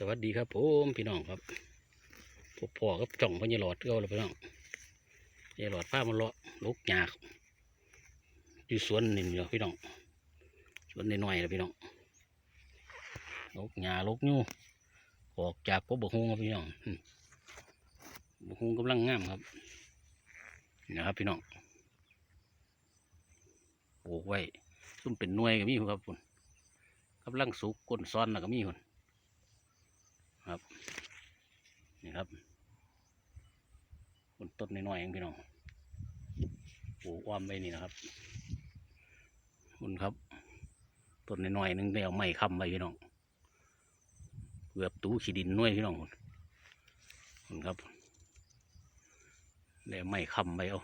สวัสดีครับผมพี่น้องครับพบพ่อกับจ่องพญาหลอดเก่าแล้วพี่น้องพญหลอดผ้ามันเลาะลูกหยาอยู่สวนนี่เนาะพี่น้องสวนน้อยๆแล้วพี่น้องลูกหยาลูกยูออกจากกบบกฮงครับพี่น้องบกฮงกำลังงามครับนะครับพี่น้องปลูกไว้ซุ่มเป็นหน่วยก็มีครับคุณกำลังสุกก้นซ้อนนะก็มีคน ครับนี่ครับบนต้นน้อยๆเองพี่น้องปลูกอ้อมไว้นี่นะครับคุณครับต้นน้อยๆหนึงได้เอาไม้ค้ำไว้พี่น้องเกือบตู้ขี้ดินน้อยพี่น้องคุณครับได้ไม้ค้ำไว้เอา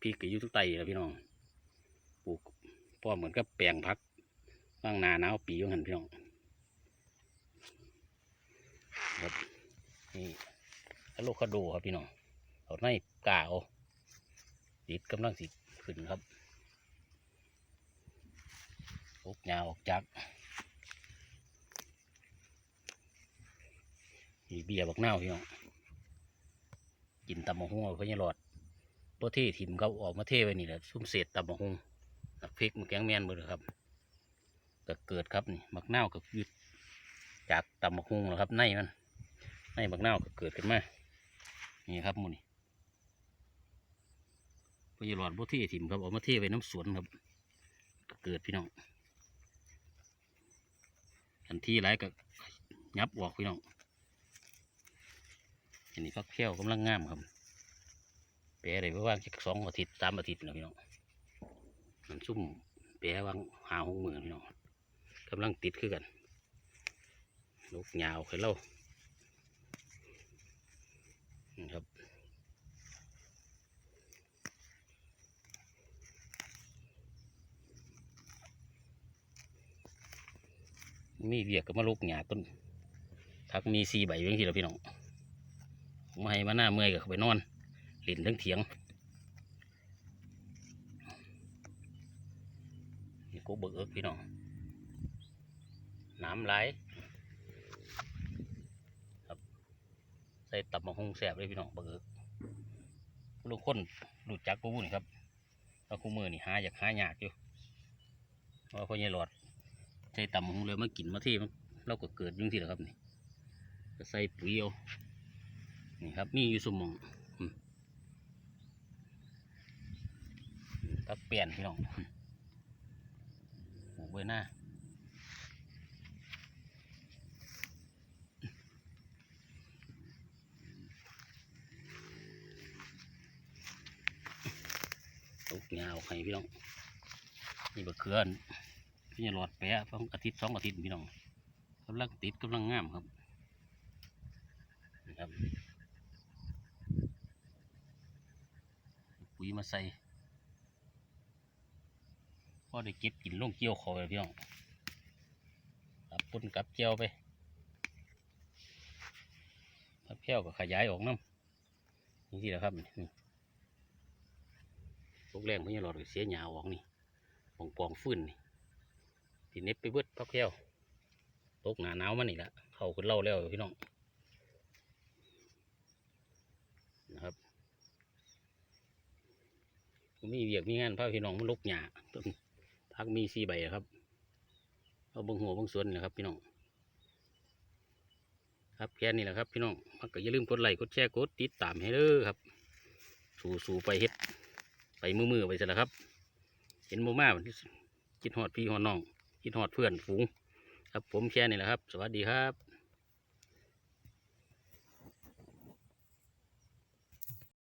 พริกก็อยู่ทุกไตแล้วพี่น้องปลูกพร้อเหมือนกับแปลงพักบ้งนาหนาวปีว่างันพี่น้อง ครับนี่อะโลคาโดครับพี่น้องเอาในกาเอาติดกำลังสิขึ้นครับลุกยาออกจากมีเบียร์บักนาวพี่น้องกินตำมะฮุ่งเอาไปยังหลอดตัวเทถิ่มเขาออกมาเทไว้นี่แหละซุ่มเศษตำมะฮุ่งนักพริกมันแกงแมนหมดเลยครับก็เกิดครับนี่บักนาวก็คือจากตำมะฮุ่งแล้วครับในมัน ในบักนาก็เกิดขึ้นมา นี่ครับมูนี่พยาหลอดบ่เทถิ่มครับเอามาเทไว้น้ำสวนครับ เกิดพี่น้องทันทีไรก็ยับออกพี่น้องอันนี้ฟักแพ้วกำลังงามครับแปรได้ประมาณสักสองอาทิตย์สามอาทิตย์แล้วพี่น้องมันซุ่มแปรวางหาหงมือพี่น้องกำลังติดขึ้นกันลูกยาวขึ้นเล่า นะครับมีเบียกกับมะลุกหยาต้นทักมีสีใบเพียงทีละพี่น้องมาให้มาหน้าเมื่อยกับไปนอนหลินทั้งเถียงนี่กูเบิกเอิกพี่น้องน้ำไหลครับใส่ตับมะฮงแสบเลยพี่น้องเบิกเอิกลูกคนรู้จักกูนี่ครับแล้วกูมือนี่หาอยากหายากอยู่เพราะว่าพ่อใหญ่หลอดใส่ตำหงเลยมากินมาทมันเราก็เกิดยุ่จังที่แหละครับนี่ก็ใส่ปุ๋ยเอานี่ครับมีอยู่สมองอืมตักเปลี่ยนพี่น้องอืมปลูกไว้หน้า ตกยาวให้พี่น้องนี่บะเขือนพี่หลอดแปะสองอาทิตย์สองอาทิตย์พี่น้องกำลังติดกำลังงามครับนะครับ ปุ๋ยมาใส่พ่อได้เก็บกินลงเกี่ยวเขาเลยพี่น้องกับปุ่นกับเจียวไปพับเพี้ยวก็ขยายออกน้ำนี่แหละครับนี่ ลูกแรงพี่หลอดเสียหยาออกนี่ปองปองฟื้นนี่ทีเน็บไปเบิดพักแก้วตกหนาหนาวมานี่ละเขาขึ้นเล่าแล้วพี่น้องนะครับมีเวียกมีงานพาพี่น้องมันลกหญ้าต้นพักมีสี่ใบครับเอาเบงหัวเบงสวนนะครับ พี่น้องครับแค่นี้แหละครับ พี่น้องมัก็อย่าลืมกดไลค์กดแชร์กดติดตามให้เด้อครับ สู่สู่ไปเฮ็ด ไปมือมือๆไปซะแล้วครับ เห็นโมมามันคิดหอดพี่หอดน้องคิดหอดเพื่อนฝูง ครับผมแค่นี้แหละครับ สวัสดีครับ